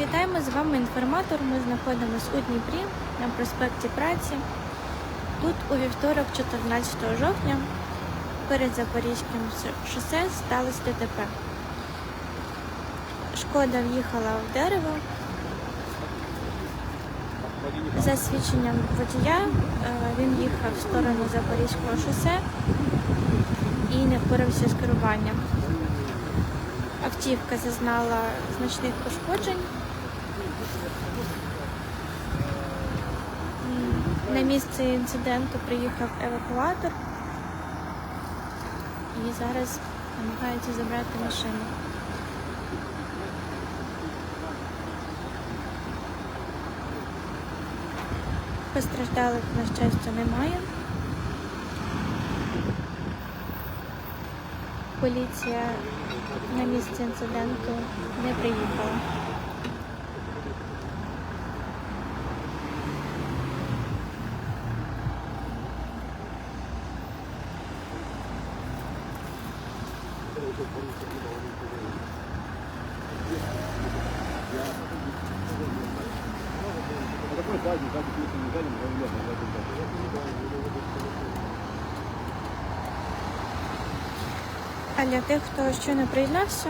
Вітаємо з вами інформатор. Ми знаходимося у Дніпрі на проспекті Праці. Тут у вівторок, 14 жовтня, перед Запорізьким шосе сталося ДТП. Шкода в'їхала в дерево. За свідченням водія, е, він їхав в сторону Запорізького шосе і не впорався з керуванням. Автівка зазнала значних пошкоджень. На місце інциденту приїхав евакуатор і зараз намагаються забрати машину. Постраждалих, на щастя, немає. Поліція на місце інциденту не приїхала. А для тих, хто ще не приєднався,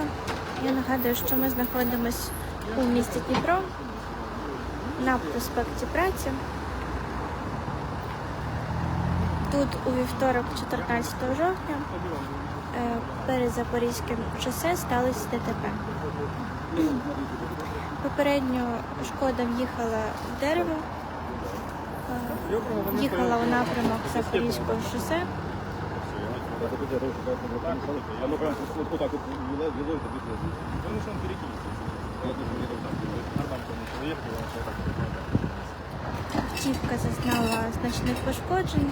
я нагадую, що ми знаходимося у місті Дніпро на проспекті Праці. Тут у вівторок, 14 жовтня, е, перед Запорізьким шосе сталося ДТП. Попередньо шкода в'їхала в дерево, е, їхала у напрямок Запорізького шосе. Значних пошкоджень.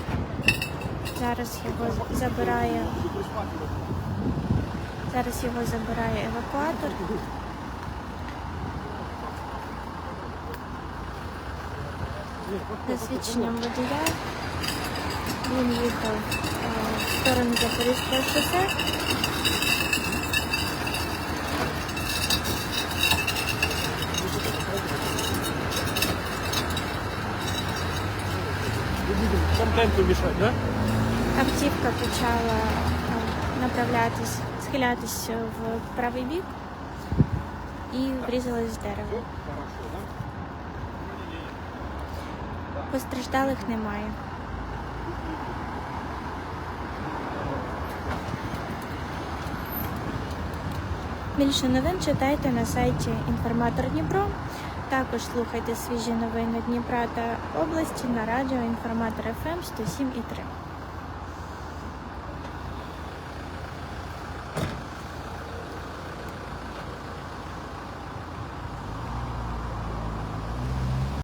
Зараз його забирає. Зараз його забирає евакуатор. За свідченням водія він їхав е, в сторону Запорізького шосе. Темпу мешать, да? Автівка почала е, направлятись, схилятись в правий бік і врізалась в дерево. Постраждалих немає. Більше новин читайте на сайті Інформатор Дніпро. Також слухайте свіжі новини Дніпра та області на радіо Інформатор ФМ 107,3.